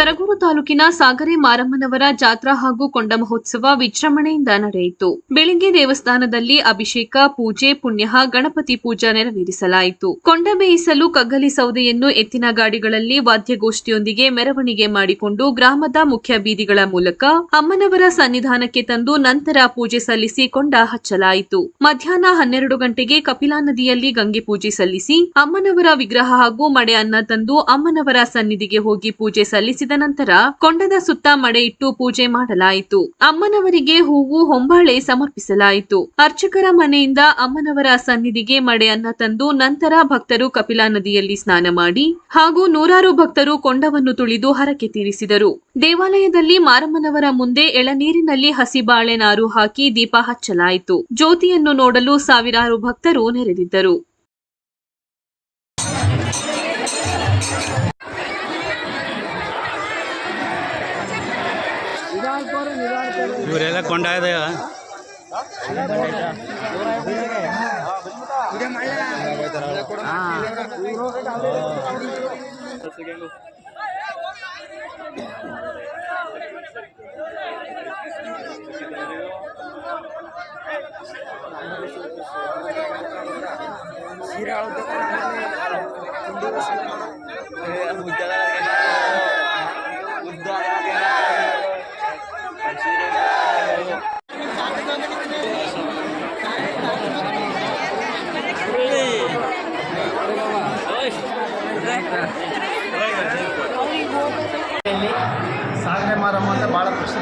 ಸರಗೂರು ತಾಲೂಕಿನ ಸಾಗರೆ ಮಾರಮ್ಮನವರ ಜಾತ್ರಾ ಹಾಗೂ ಕೊಂಡ ಮಹೋತ್ಸವ ವಿಜೃಂಭಣೆಯಿಂದ ನಡೆಯಿತು. ಬೆಳಿಗ್ಗೆ ದೇವಸ್ಥಾನದಲ್ಲಿ ಅಭಿಷೇಕ, ಪೂಜೆ, ಪುಣ್ಯ ಗಣಪತಿ ಪೂಜಾ ನೆರವೇರಿಸಲಾಯಿತು. ಕೊಂಡ ಬೇಯಿಸಲು ಕಗ್ಗಲಿ ಸೌದೆಯನ್ನು ಎತ್ತಿನ ಗಾಡಿಗಳಲ್ಲಿ ವಾದ್ಯಗೋಷ್ಠಿಯೊಂದಿಗೆ ಮೆರವಣಿಗೆ ಮಾಡಿಕೊಂಡು ಗ್ರಾಮದ ಮುಖ್ಯ ಬೀದಿಗಳ ಮೂಲಕ ಅಮ್ಮನವರ ಸನ್ನಿಧಾನಕ್ಕೆ ತಂದು ನಂತರ ಪೂಜೆ ಸಲ್ಲಿಸಿ ಕೊಂಡ ಹಚ್ಚಲಾಯಿತು. ಮಧ್ಯಾಹ್ನ ಹನ್ನೆರಡು ಗಂಟೆಗೆ ಕಪಿಲಾ ನದಿಯಲ್ಲಿ ಗಂಗೆ ಪೂಜೆ ಸಲ್ಲಿಸಿ ಅಮ್ಮನವರ ವಿಗ್ರಹ ಹಾಗೂ ಮಡೆ ಅನ್ನ ತಂದು ಅಮ್ಮನವರ ಸನ್ನಿಧಿಗೆ ಹೋಗಿ ಪೂಜೆ ಸಲ್ಲಿಸಿದ ನಂತರ ಕೊಂಡದ ಸುತ್ತ ಮಡೆ ಇಟ್ಟು ಪೂಜೆ ಮಾಡಲಾಯಿತು. ಅಮ್ಮನವರಿಗೆ ಹೂವು, ಹೊಂಬಾಳೆ ಸಮರ್ಪಿಸಲಾಯಿತು. ಅರ್ಚಕರ ಮನೆಯಿಂದ ಅಮ್ಮನವರ ಸನ್ನಿಧಿಗೆ ಮಡೆ ಅನ್ನ ತಂದು ನಂತರ ಭಕ್ತರು ಕಪಿಲಾ ನದಿಯಲ್ಲಿ ಸ್ನಾನ ಮಾಡಿ ಹಾಗೂ ನೂರಾರು ಭಕ್ತರು ಕೊಂಡವನ್ನು ತುಳಿದು ಹರಕೆ ತೀರಿಸಿದರು. ದೇವಾಲಯದಲ್ಲಿ ಮಾರಮ್ಮನವರ ಮುಂದೆ ಎಳನೀರಿನಲ್ಲಿ ಹಸಿಬಾಳೆ ನಾರು ಹಾಕಿ ದೀಪ ಹಚ್ಚಲಾಯಿತು. ಜ್ಯೋತಿಯನ್ನು ನೋಡಲು ಸಾವಿರಾರು ಭಕ್ತರು ನೆರೆದಿದ್ದರು. ಇವರೆಲ್ಲ ಕೊಂಡಾಯದ ಇಲ್ಲಿ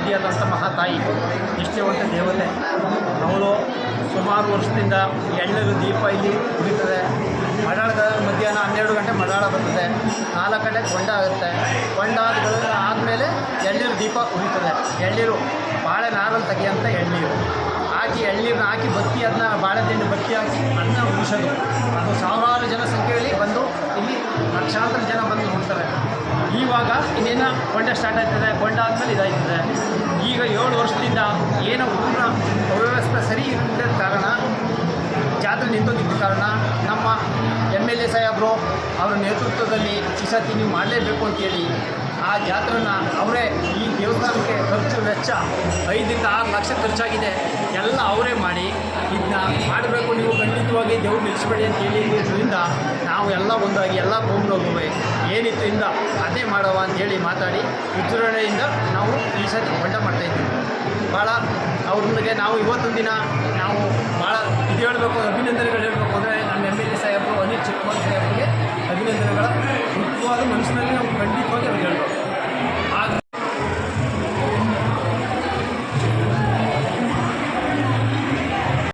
ಪ್ರಸಿದ್ಧಿಯಾದಂಥ ಮಹಾತಾಯಿ, ನಿಷ್ಠೆವಂತ ದೇವತೆ. ಅವಳು ಸುಮಾರು ವರ್ಷದಿಂದ ಎಳ್ಳರು ದೀಪ ಇಲ್ಲಿ ಉಳಿತದೆ ಮಡಾಳದ ಮಧ್ಯಾಹ್ನ ಹನ್ನೆರಡು ಗಂಟೆ ಮಡಾಳ ಬರ್ತದೆ. ನಾಲ್ಕು ಗಂಟೆ ಕೊಂಡ ಆಗುತ್ತೆ. ಕೊಂಡ ಆದ ಆದಮೇಲೆ ಎಳ್ಳೀರು ದೀಪ ಉಳಿತದೆ ಎಳ್ಳೀರು ಬಾಳೆ ನಾರಲ್ಲಿ ತೆಗೆಯಂಥ ಎಳ್ಳೀರು ಹಾಕಿ ಎಳ್ಳೀರನ್ನ ಹಾಕಿ ಬತ್ತಿ ಅದನ್ನ ಬಾಳೆ ಬಾಳೆದಿಂಡು ಬತ್ತಿ ಹಾಕಿ ಅನ್ನ ಉಳಿಸೋದು ಅದು ಸಾವಿರಾರು ಜನ ಸಂಖ್ಯೆಯಲ್ಲಿ ಬಂದು ಇಲ್ಲಿ ಲಕ್ಷಾಂತರ ಜನ ಬಂದು ಇವಾಗ ಇನ್ನೇನು ಕೊಂಡ ಸ್ಟಾರ್ಟ್ ಆಯ್ತದೆ ಕೊಂಡ ಆದಮೇಲೆ ಇದಾಯ್ತದೆ. ಈಗ ಏಳು ವರ್ಷದಿಂದ ಏನೋ ಊರಿನ ಅವ್ಯವಸ್ಥೆ ಸರಿ ಇಲ್ಲದ ಕಾರಣ, ಜಾತ್ರೆ ನಿಂತೋಗಿದ್ದ ಕಾರಣ ನಮ್ಮ ಎಂ ಎಲ್ ಎ ಸಾಹೇಬರು ಅವರ ನೇತೃತ್ವದಲ್ಲಿ ಈ ಸತಿ ನೀವು ಮಾಡಲೇಬೇಕು ಅಂತೇಳಿ ಆ ಜಾತ್ರೆನ ಅವರೇ ಈ ದೇವಸ್ಥಾನಕ್ಕೆ ಖರ್ಚು ವೆಚ್ಚ ಐದರಿಂದ ಆರು ಲಕ್ಷ ಖರ್ಚಾಗಿದೆ. ಎಲ್ಲ ಅವರೇ ಮಾಡಿ ಇದನ್ನ ದೇವ್ರು ನಿಲ್ಲಿಸ್ಬೇಡಿ ಅಂತ ಹೇಳಿದ್ರಿಂದ ನಾವು ಎಲ್ಲ ಒಂದಾಗಿ ಎಲ್ಲ ಹೋಗುವೆ ಏನಿತ್ತು ಇಂದ ಅದೇ ಮಾಡವ ಅಂತೇಳಿ ಮಾತಾಡಿ ವಿಜೃಂಭಣೆಯಿಂದ ನಾವು ಈ ಸತಿ ಹೊಂಡ ಮಾಡ್ತಾಯಿದ್ದೀವಿ ಭಾಳ ಅವ್ರೊಂದಿಗೆ ನಾವು ಇವತ್ತೊಂದು ದಿನ ನಾವು ಭಾಳ ಇದು ಹೇಳಬೇಕು, ಅಭಿನಂದನೆಗಳು ಹೇಳಬೇಕು ಅಂದರೆ ನಮ್ಮ ಎಂ ಎಲ್ ಎ ಸಾಹೇಬರು ಅನಿಲ್ ಚಿಕ್ಕಮಂಗ್ ಸಾಹೇಬರಿಗೆ ಅಭಿನಂದನೆಗಳ ಮುಖ್ಯವಾದ ಮನಸ್ಸಿನಲ್ಲಿ ನಾವು ಖಂಡಿತವಾಗಿ ಅವ್ರಿಗೆ ಹೇಳ್ಬೇಕು.